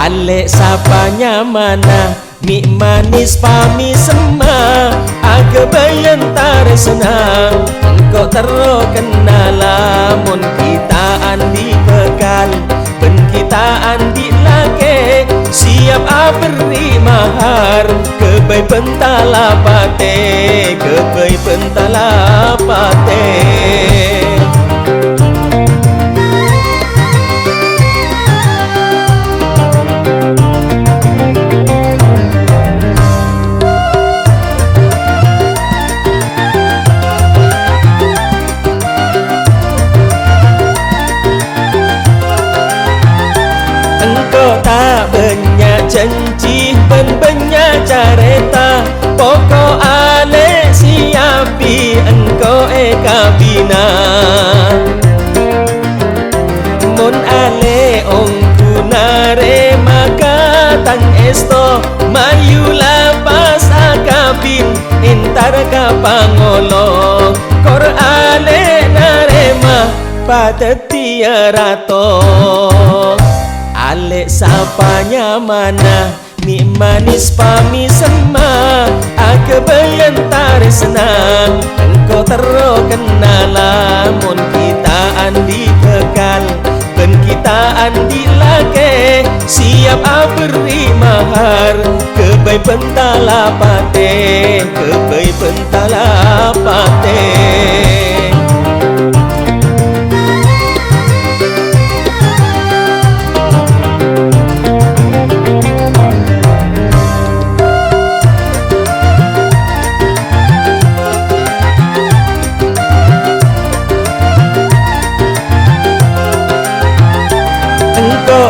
Ale sapanya mana? Mik manis pami sema. Aga bayan tare senang Engkau kenal Mun kita andi bekal. Ben kita andi lagi Siap beri mahar. Kebai pentala pate Kebai pentala janji ben banyak careta. Pokok ale siapi engko e kabina. Mon ale ong kunare maka tang esto. Mayu lapas akabin entar ka pangolo kor ale narema patetia rato Ale sapanya mana? Ni manis pami sema. Ake belentar senang. Engkau terus kenal Mun kita andi kekal. Ben kita andi lagi Siap beri mahar. Kebai pentala pate Kebai pentala pate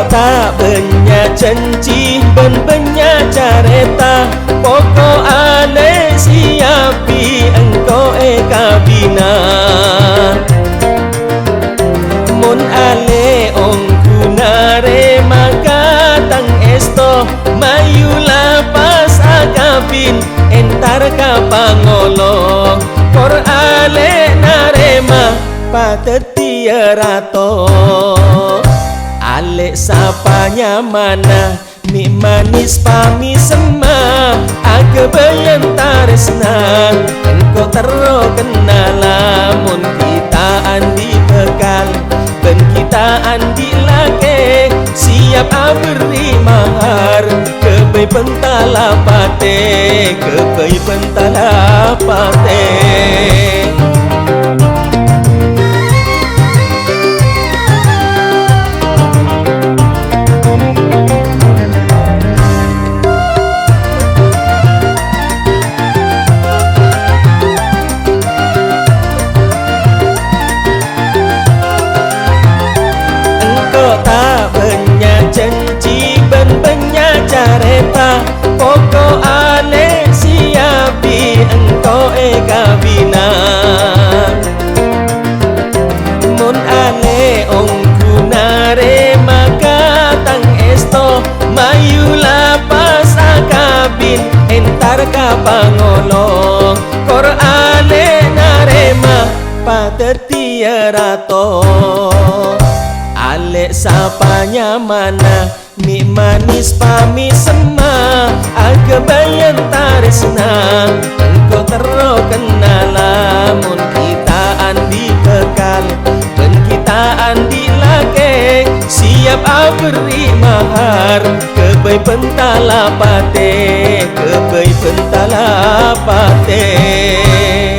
tak banyak janji ben banyak careta pokok ale siapi engkau e kabina mun ale ong kunare maka esto mayu lapas akabin entar ka pangolo kor ale narema patetia rato Ale sapanya mana Mi manis pami sema Aga belentar senang. Engkau terus kenal Mun kita andi bekal Dan kita andi lagi Siap beri mahar. Kebai pentala pate Kebai pentala pate mayu lapas akabin entar ka pangolo. Kor ale narema patetia rato Ale sapanya mana Mi manis pami sema Aga bayan tarik senang Engkau terus kenal Mun kita bahar kebei pentala pate kebei pentala pate.